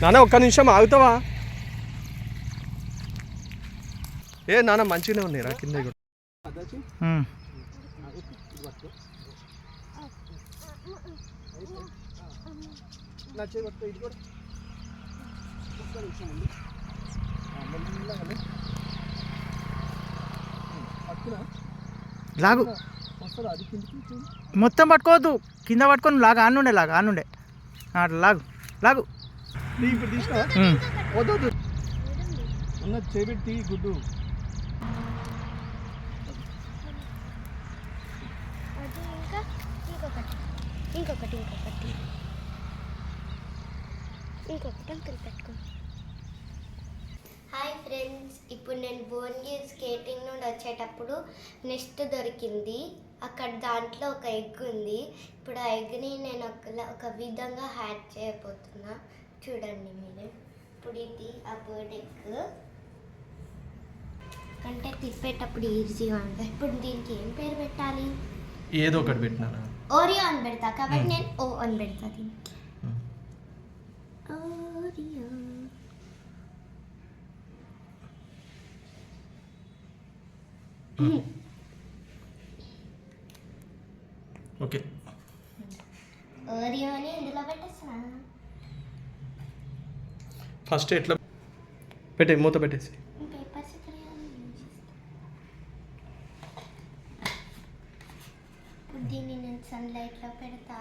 నాన్న ఒక్క నిమిషం ఆగుతావా? ఏ నాన్న మంచిగానే ఉన్నాయి రా కింద కూడా. లాగు. మొత్తం పట్టుకోవద్దు. కింద పట్టుకొని లాగా ఆనుండే లాగా ఆనుండే. అట్లా లాగు లాగు. ఇప్పుడు తీసినా? ఉమ్. వద్దు. ఉన్న చేపెట్టి గుడ్డు. అది ఇంకా ఇంకొకటి. ఇంకొకటి ఇంకొకటి. అంకుల్ పెట్టుకో. హాయ్ ఫ్రెండ్స్ ఇప్పుడు నేను భువనగిరి స్కేటింగ్ నుండి వచ్చేటప్పుడు నెక్స్ట్ దొరికింది. అక్కడ దాంట్లో ఒక ఎగ్ ఉంది. ఇప్పుడు ఆ ఎగ్ని నేను ఒక ఒక విధంగా హ్యాక్ చేయబోతున్నా. చూడండి మీరు. ఇప్పుడు ఇది ఆ బర్డ్ ఎగ్ అంటే తిప్పేటప్పుడు ఈజీగా ఉంటుంది. ఇప్పుడు దీనికి ఏం పేరు పెట్టాలి? ఏదో ఒకటి పెట్టినారా ఓరియో అని పెడతా. కాబట్టి నేను ఓ అని పెడతా దీనికి. Oreo okay. ఓరియో అని ఇందులో పెట్టేస్తున్నా. ఫస్ట్ ఎట్లా పెట్టే మూత పెట్టేసి. దీన్ని నేను సన్లైట్లో పెడతా.